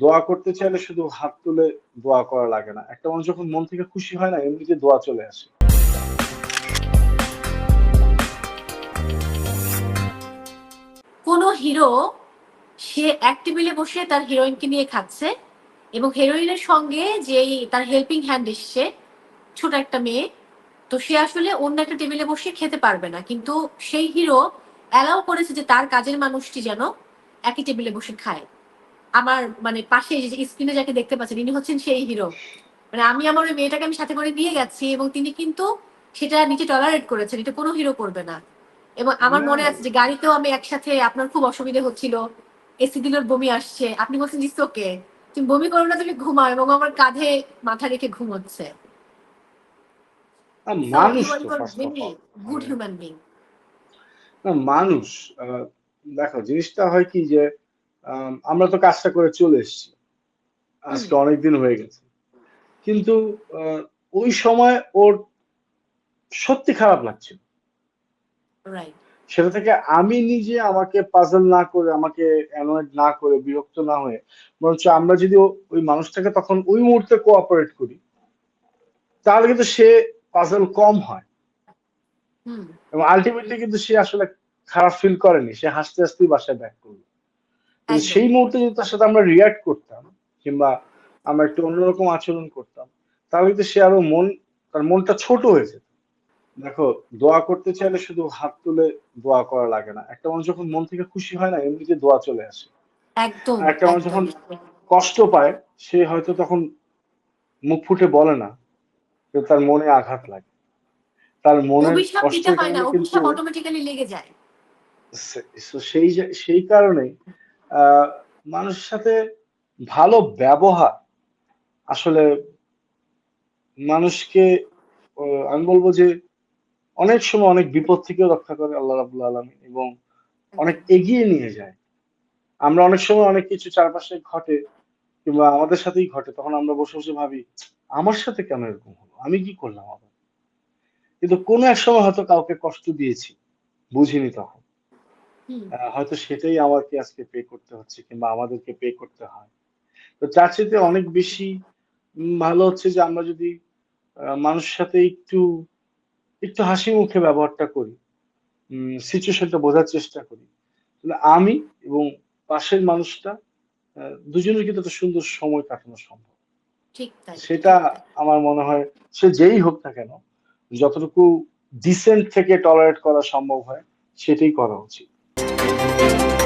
দোয়া করতে চাইলে শুধু হাত তুলে দোয়া করা লাগে না। একটা মানুষ যখন মন থেকে খুশি হয় না, এমনিতে দোয়া চলে আসে। কোনো হিরো সে এক টেবিলে বসে তার হিরোইনকে নিয়ে খাচ্ছে এবং হিরোইনের সঙ্গে যেই তার হেল্পিং হ্যান্ড এসছে, ছোট একটা মেয়ে, তো সে আসলে অন্য একটা টেবিলে বসে খেতে পারবে না। কিন্তু সেই হিরো অ্যালাউ করেছে যে তার কাজের মানুষটি যেন একই টেবিলে বসে খায়। আমার মানে পাশে যে স্ক্রিনে যাকে দেখতে পাচ্ছেন ইনি হচ্ছেন সেই হিরো মানে আমি আমার ওই মেয়েটাকে আমি সাথে করে নিয়ে গেছি এবং তিনি কিন্তু সেটা নিচে টলারেট করেছেন এটা কোনো হিরো করবে না। এবং আমার মনে আছে যে গাড়িতেও আমি একসাথে আপনার খুব অসুবিধা হচ্ছিল এসি দিলোর বমি আসছে আপনি বলছেন ইস ওকে তুমি বমি করো না তুমি ঘুমাও এবং আমার কাঁধে মাথা রেখে ঘুম হচ্ছে মানুষ তো first of all। Good human being মানুষ দেখো জিনিসটা হয় কি যে আমরা তো কাজটা করে চলে এসেছি। আজকে অনেকদিন হয়ে গেছে। কিন্তু ওই সময় ওর সত্যি খারাপ লাগছিল সেটা থেকে আমি নিজে আমাকে পাজল না করে আমাকে অ্যানয়েড না করে বিরক্ত না হয়ে বরঞ্চ আমরা যদি ওই মানুষটাকে তখন ওই মুহূর্তে কোঅপারেট করি তাহলে কিন্তু সে পাজল কম হয়। হুম। এবং আলটিমেটলি কিন্তু সে আসলে খারাপ ফিল করেনি। সে হাসতে হাসতেই বাসায় ব্যাক করল। একদম। সেই মুহূর্তে যদি তার সাথে আমরা রিয়াক্ট করতাম কিংবা আমরা একটু অন্যরকম আচরণ করতাম তাহলে কিন্তু সে আরও মন তার মনটা ছোট হয়ে যেত। দেখো দোয়া করতে চাইলে শুধু হাত তুলে দোয়া করা লাগে না। একটা মানুষ যখন মন থেকে খুশি হয় না এমনিতে দোয়া চলে আসে। একদম একটা মানুষ যখন কষ্ট পায় সে হয়তো তখন মুখ ফুটে বলে না কিন্তু তার মনে আঘাত লাগে। তার মনে হয় না কারণে অটোমেটিক্যালি লেগে যায়। সেই সেই কারণেই আহ, মানুষের সাথে ভালো ব্যবহার। আসলে মানুষকে আমি বলব যে অনেক সময় অনেক বিপদ থেকেও রক্ষা করে আল্লাহ রাবুল আলমী এবং অনেক এগিয়ে নিয়ে যায়। আমরা অনেক সময় অনেক কিছু চারপাশে ঘটে কিংবা আমাদের সাথেই ঘটে, তখন আমরা বসে বসে ভাবি, আমার সাথে কেন এরকম হলো? আমি কি করলাম আবার? কিন্তু কোনো এক সময় হয়তো কাউকে কষ্ট দিয়েছি, বুঝিনি তখন। হয়তো সেটাই আমাকে আজকে পে করতে হচ্ছে কিংবা আমাদেরকে পে করতে হয়। তো তার চাইতে অনেক বেশি ভালো হচ্ছে যে আমরা যদি মানুষের সাথে একটু একটু হাসি মুখে ব্যবহারটা করি সিচুয়েশনটা বোঝার চেষ্টা করি। আমি এবং পাশের মানুষটা দুজনের কিন্তু একটা সুন্দর সময় কাটানো সম্ভব। ঠিক সেটা আমার মনে হয় সে যেই হোক না কেন যতটুকু ডিসেন্ট থেকে টলারেট করা সম্ভব হয় সেটাই করা উচিত। Música